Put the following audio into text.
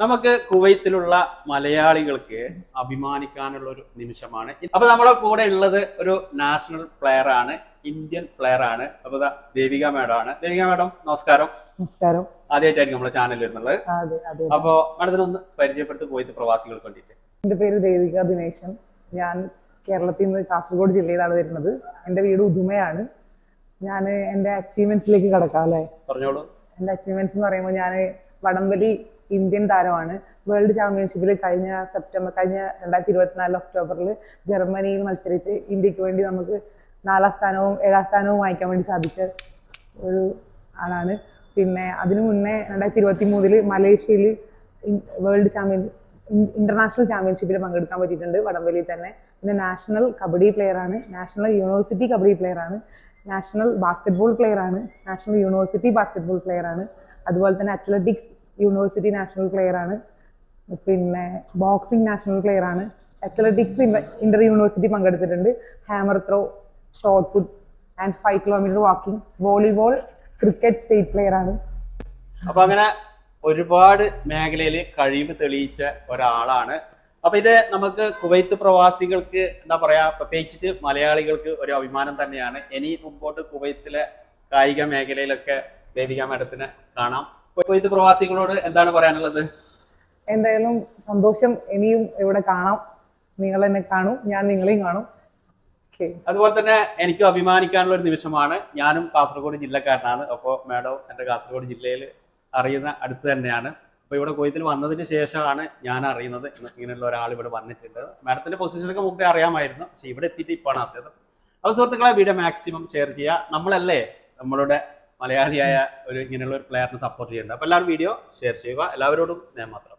നമുക്ക് കുവൈത്തിലുള്ള മലയാളികൾക്ക് അഭിമാനിക്കാനുള്ള ഒരു നിമിഷമാണ്. അപ്പൊ നമ്മളെ കൂടെ ഉള്ളത് ഒരു നാഷണൽ പ്ലെയർ ആണ് ഇന്ത്യൻ പ്ലെയർ ആണ്. അപ്പൊ ദേവിക മാഡം ആണ്. ദേവിക മാഡം നമസ്കാരം. നമസ്കാരം. ആദ്യമായിട്ടായിരിക്കും നമ്മുടെ ചാനൽ വരുന്നുള്ളത് അപ്പൊ മാഡത്തിന് ഒന്ന് പരിചയപ്പെടുത്തി പോയത് പ്രവാസികൾക്ക് വേണ്ടിയിട്ട്. എന്റെ പേര് ദേവിക ദിനേശൻ. ഞാൻ കേരളത്തിൽ നിന്ന് കാസർഗോഡ് ജില്ലയിലാണ് വരുന്നത്. എന്റെ വീട് ഉദുമയാണ്. ഞാൻ എന്റെ അച്ചീവ്മെന്റ്സിലേക്ക് കടക്കാം അല്ലേ? പറഞ്ഞോളൂ. എന്റെ അച്ചീവ്മെന്റ്സ് എന്ന് പറയുമ്പോൾ ഞാൻ വടംവലി ഇന്ത്യൻ താരമാണ്. വേൾഡ് ചാമ്പ്യൻഷിപ്പിൽ കഴിഞ്ഞ സെപ്റ്റംബർ കഴിഞ്ഞ രണ്ടായിരത്തി ഇരുപത്തിനാല് ഒക്ടോബറിൽ ജർമ്മനിയിൽ മത്സരിച്ച് ഇന്ത്യയ്ക്ക് വേണ്ടി നമുക്ക് നാലാം സ്ഥാനവും ഏഴാം സ്ഥാനവും വാങ്ങിക്കാൻ വേണ്ടി സാധിച്ച ഒരു ആളാണ്. പിന്നെ അതിനു മുന്നേ രണ്ടായിരത്തി ഇരുപത്തി മൂന്നിൽ മലേഷ്യയിൽ വേൾഡ് ചാമ്പ്യൻ ഇന്റർനാഷണൽ ചാമ്പ്യൻഷിപ്പിൽ പങ്കെടുക്കാൻ പറ്റിയിട്ടുണ്ട് വടംവലിയിൽ തന്നെ. പിന്നെ നാഷണൽ കബഡി പ്ലെയർ ആണ് നാഷണൽ യൂണിവേഴ്സിറ്റി കബഡി പ്ലെയർ ആണ് നാഷണൽ ബാസ്കറ്റ്ബോൾ പ്ലെയർ ആണ് നാഷണൽ യൂണിവേഴ്സിറ്റി ബാസ്കറ്റ്ബോൾ പ്ലെയർ ആണ് അതുപോലെ തന്നെ അത്ലറ്റിക്സ് യൂണിവേഴ്സിറ്റി നാഷണൽ പ്ലെയർ ആണ്. പിന്നെ ബോക്സിംഗ് നാഷണൽ പ്ലെയർ ആണ്. അത്ലറ്റിക്സ് ഇന്റർ യൂണിവേഴ്സിറ്റി പങ്കെടുത്തിട്ടുണ്ട്. Hammer throw shot put and five kilometre walking volleyball cricket state player ആണ്. അപ്പൊ അങ്ങനെ ഒരുപാട് മേഖലയിൽ കഴിവ് തെളിയിച്ച ഒരാളാണ്. അപ്പൊ ഇത് നമുക്ക് കുവൈത്ത് പ്രവാസികൾക്ക് എന്താ പറയാ പ്രത്യേകിച്ചിട്ട് മലയാളികൾക്ക് ഒരു അഭിമാനം തന്നെയാണ്. ഇനി മുമ്പോട്ട് കുവൈത്തിലെ കായിക മേഖലയിലൊക്കെ ദേവിക മാഡത്തിനെ കാണാം. കുവൈത്ത് പ്രവാസികളോട് എന്താണ് പറയാനുള്ളത്? എന്തായാലും സന്തോഷം ഇനിയും ഇവിടെ കാണാം. നിങ്ങൾ എന്നെ കാണും ഞാൻ നിങ്ങളെയും കാണും. അതുപോലെ തന്നെ എനിക്ക് അഭിമാനിക്കാനുള്ള ഒരു നിമിഷമാണ്. ഞാനും കാസർഗോഡ് ജില്ലക്കാരനാണ്. അപ്പോൾ മാഡം എന്റെ കാസർഗോഡ് ജില്ലയിൽ അറിയുന്ന അടുത്ത് തന്നെയാണ്. അപ്പോൾ ഇവിടെ കൊയ്ത്തിൽ വന്നതിന് ശേഷമാണ് ഞാൻ അറിയുന്നത് ഇങ്ങനെയുള്ള ഒരാൾ ഇവിടെ വന്നിട്ടുണ്ട്. മാഡത്തിന്റെ പൊസിഷനൊക്കെ മുമ്പേ അറിയാമായിരുന്നു. പക്ഷേ ഇവിടെ എത്തിയിട്ട് ഇപ്പോഴാണ് അറിഞ്ഞത്. അപ്പോൾ സുഹൃത്തുക്കളെ വീഡിയോ മാക്സിമം ഷെയർ ചെയ്യുക. നമ്മളല്ലേ നമ്മളുടെ മലയാളിയായ ഒരു ഇങ്ങനെയുള്ള ഒരു പ്ലെയറിനെ സപ്പോർട്ട് ചെയ്യേണ്ടത് അപ്പോൾ എല്ലാവരും വീഡിയോ ഷെയർ ചെയ്യുക. എല്ലാവരോടും സ്നേഹം മാത്രം.